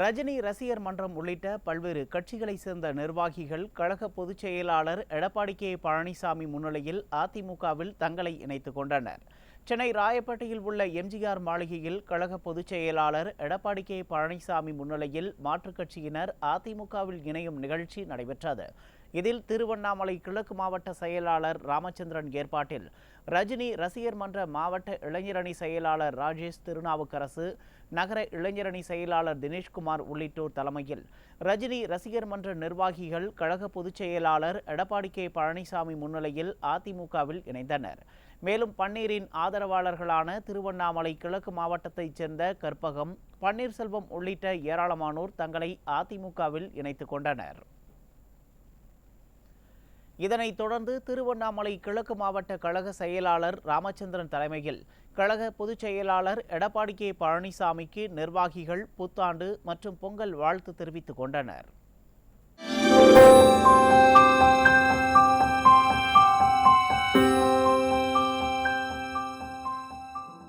ரஜினி ரசிகர் மன்றம் உள்ளிட்ட பல்வேறு கட்சிகளைச் சேர்ந்த நிர்வாகிகள் கழக பொதுச் செயலாளர் எடப்பாடி கே. பழனிசாமி முன்னிலையில் அதிமுகவில் தங்களை இணைத்துக் கொண்டனர். சென்னை ராயப்பேட்டையில் உள்ள எம்ஜிஆர் மாளிகையில் கழக பொதுச் செயலாளர் எடப்பாடி கே. பழனிசாமி முன்னிலையில் மாற்றுக் கட்சியினர் அதிமுகவில் இணையும் நிகழ்ச்சி நடைபெற்றது. இதில் திருவண்ணாமலை கிழக்கு மாவட்ட செயலாளர் ராமச்சந்திரன் ஏற்பாட்டில். ரஜினி ரசிகர் மன்ற மாவட்ட இளைஞரணி செயலாளர் ராஜேஷ் திருநாவுக்கரசு நகர இளைஞரணி செயலாளர் தினேஷ்குமார் உள்ளிட்டோர் தலைமையில். ரஜினி ரசிகர் மன்ற நிர்வாகிகள் கழக பொதுச் செயலாளர் எடப்பாடி கே. பழனிசாமி முன்னிலையில் அதிமுகவில் இணைந்தனர். மேலும் பன்னீரின் ஆதரவாளர்களான திருவண்ணாமலை கிழக்கு மாவட்டத்தைச் சேர்ந்த கற்பகம் பன்னீர்செல்வம் உள்ளிட்ட ஏராளமானோர் தங்களை அதிமுகவில் இணைத்துக் கொண்டனர். இதனைத் தொடர்ந்து திருவண்ணாமலை கிழக்கு மாவட்ட கழக செயலாளர் ராமச்சந்திரன் தலைமையில் கழக பொதுச் செயலாளர் எடப்பாடி கே பழனிசாமிக்கு நிர்வாகிகள் புத்தாண்டு மற்றும் பொங்கல் வாழ்த்து தெரிவித்துக் கொண்டனர்.